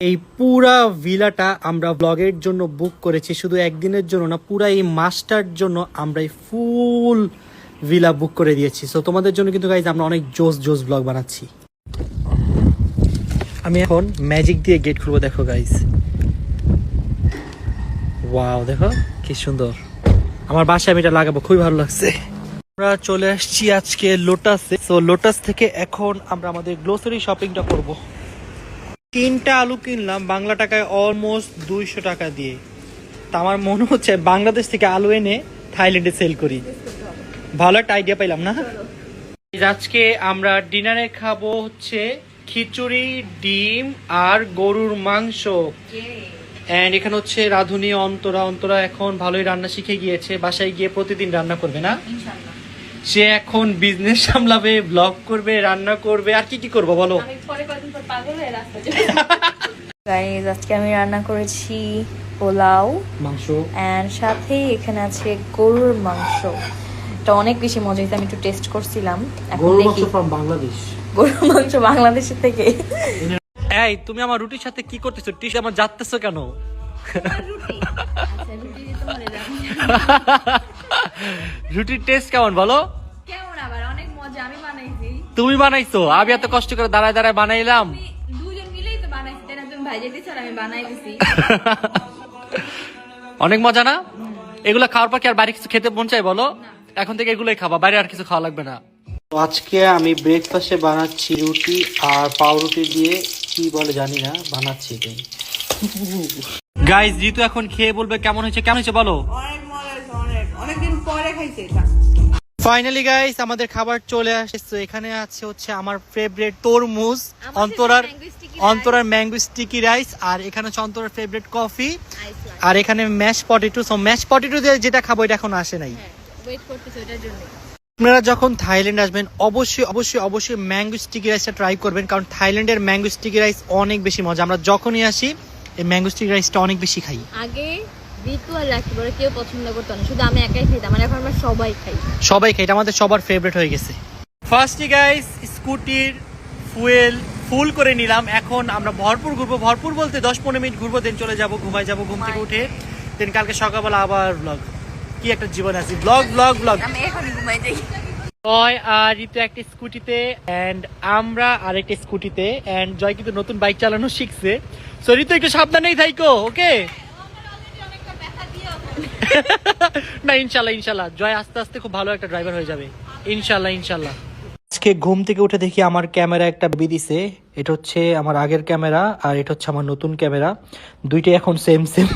এই পুরা ভিলাটা আমরা ব্লগের জন্য বুক করেছি, শুধু একদিনের জন্য না, পুরা এই মাসটার জন্য আমরা এই ফুল ভিলা বুক করে দিয়েছি। সো তোমাদের জন্য কিন্তু গাইজ আমরা অনেক জোস জোস ব্লগ বানাচ্ছি। আমি এখন ম্যাজিক দিয়ে গেট খুলবো, দেখো গাইজ ওয়াও দেখো, কি সুন্দর। আমার বাসায় আমি এটা লাগাবো, খুবই ভালো লাগছে। আমরা চলে আসছি আজকে লোটাসে সো লোটাস থেকে এখন আমরা আমাদের গ্লোসারি শপিংটা করব। তিনটা আলু কিনলাম বাংলা টাকায় অলমোস্ট দুইশো টাকা দিয়ে। তা আমার মনে হচ্ছে বাংলাদেশ থেকে আলু এনে থাইল্যান্ডে সেল করি। ভালো একটা আইডিয়া পাইলাম না? আজকে আমরা ডিনারে খাব হচ্ছে খিচুড়ি ডিম আর গরুর মাংস। এন্ড এখানে হচ্ছে রাধুনী অন্তরা। অন্তরা এখন ভালোই রান্না শিখে গিয়েছে বাসায় গিয়ে প্রতিদিন রান্না করবে না? সে এখন বিজনেস সামলাবে ব্লগ করবে রান্না করবে আর কি কি করব বলো? গাইজ আজকে আমি রান্না করেছি পোলাও মাংস। অ্যান্ড সাথে এখানে আছে গরুর মাংস। এটা অনেক বেশি মজা হয়েছে আমি একটু টেস্ট করছিলাম। এখন গরুর মাংস দেখি বাংলাদেশ গরুর মাংস বাংলাদেশের থেকে। এই তুমি আমার রুটির সাথে কি করতেছো? টিস আমার যাচ্তেছো কেন? রুটির টেস্ট কেমন বলো? তুমি বানাইছো? আমি এত কষ্ট করে দাঁড়ায় দাঁড়ায় বানাইলাম। অনেক মজা না? এগুলো খাওয়ার পর কি আর বাইরে কিছু খেতে মন চাই বলো? এখন থেকে এগুলোই খাবা বাইরে আর কিছু খাওয়া লাগবে না। আজকে আমি ব্রেকফাস্টে বানাচ্ছি রুটি আর পাউরুটি দিয়ে কি বলে জানি না বানাচ্ছি এটাই। গাইস জিতু এখন খেয়ে বলবে কেমন হয়েছে কেমন হয়েছে বলো? অনেক মজা হয়েছে অনেক। অনেকদিন পরে খাইছি এটা। ফাইনালি গাইস আমাদের খাবার চলে আসছে। এখানে আছে হচ্ছে আমার ফেভারিট তরমুজ অন্তরার অন্তরার ম্যাঙ্গো স্টিকি রাইস আর এখানে হচ্ছে অন্তরার ফেভারিট কফি আর এখানে mash potato so mash potato দিয়ে যেটা খাব এটা এখন আসে নাই। ওয়েট করতেছি ওটার জন্য। আপনারা যখন থাইল্যান্ড আসবেন অবশ্যই অবশ্যই অবশ্যই ম্যাঙ্গো স্টিকি রাইসটা ট্রাই করবেন কারণ থাইল্যান্ডের ম্যাঙ্গো স্টিকি রাইস অনেক বেশি মজা। আমরা যখনই আসি এই ম্যাঙ্গো স্টিকি রাইসটা অনেক বেশি খাই। আগে ঋতু আর রাখি বলে কেউ পছন্দ করতো না। শুধু আমি একাই খাইতাম মানে এখন আমরা সবাই খাই। সবাই খাই এটা আমাদের সবার ফেভারিট হয়ে গেছে। ফার্স্টলি গাইস স্কুটির ফুয়েল ফুল করে নিলাম। এখন আমরা ভরপুর ঘুরবো ভরপুর বলতে দশ পনেরো মিনিট ঘুরবো দেন চলে যাব ঘুমাই যাব ঘুম থেকে উঠে। দেন কালকে সকালবেলা আবার ব্লগ কি একটা জীবন আছে। ব্লগ ব্লগ ব্লগ আমি এখন ঘুমাই যাই। জয় আর ঋতু একটা স্কুটিতে অ্যান্ড আমরা আরেকটা স্কুটিতে অ্যান্ড জয় কিন্তু নতুন বাইক চালানো শিখছে। সো ঋতু একটু সাবধানেই থাইকো ওকে না, ইনশাল্লাহ ইনশাল্লাহ। জয় আস্তে আস্তে খুব ভালো একটা ড্রাইভার হয়ে যাবে। ইনশাল্লাহ ইনশাল্লাহ। আজকে ঘুম থেকে উঠে দেখি আমার ক্যামেরা একটা বেবি দিছে। এটা হচ্ছে আমার আগের ক্যামেরা আর এটা হচ্ছে আমার নতুন ক্যামেরা। দুইটাই এখন সেম সেম